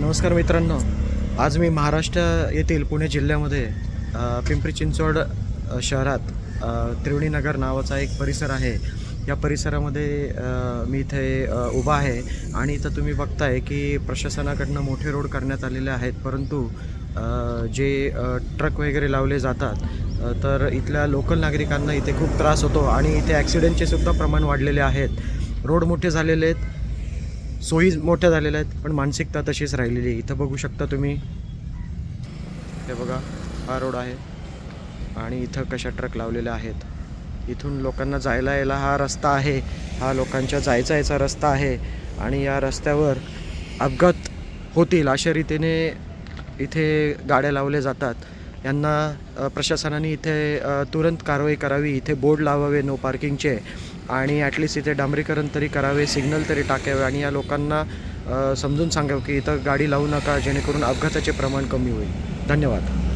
नमस्कार मित्रांनो. आज मी महाराष्ट्र येथील पुणे जिल्ह्यामध्ये पिंपरी चिंचवड शहरात अ, त्रिवेणीनगर नावाचा एक परिसर आहे. या परिसरामध्ये मी इथे उभा आहे आणि इथं तुम्ही बघताय की प्रशासनाकडनं मोठे रोड करण्यात आलेले आहेत. परंतु जे ट्रक वगैरे लावले जातात तर इथल्या लोकल नागरिकांना इथे खूप त्रास होतो आणि इथे ॲक्सिडेंटचे सुद्धा प्रमाण वाढलेले आहेत. रोड मोठे झालेले आहेत. सोयी मोठ्या झालेल्या आहेत पण मानसिकता तशीच राहिलेली आहे. इथं बघू शकता तुम्ही. हे बघा हा रोड आहे आणि इथं कशा ट्रक लावलेल्या आहेत. इथून लोकांना जायला यायला हा रस्ता आहे. हा लोकांच्या जायचा यायचा रस्ता आहे आणि या रस्त्यावर अपघात होतील अशा रीतीने इथे गाड्या लावल्या जातात. यांना प्रशासनाने इथे तुरंत कारवाई करावी. इथे बोर्ड लावावे नो पार्किंगचे आणि ॲटलिस्ट इथे डांबरीकरण तरी करावे सिग्नल तरी टाकावे आणि या लोकांना समजून सांगावं की इथं गाडी लावू नका जेणेकरून अपघाताचे प्रमाण कमी होईल. धन्यवाद.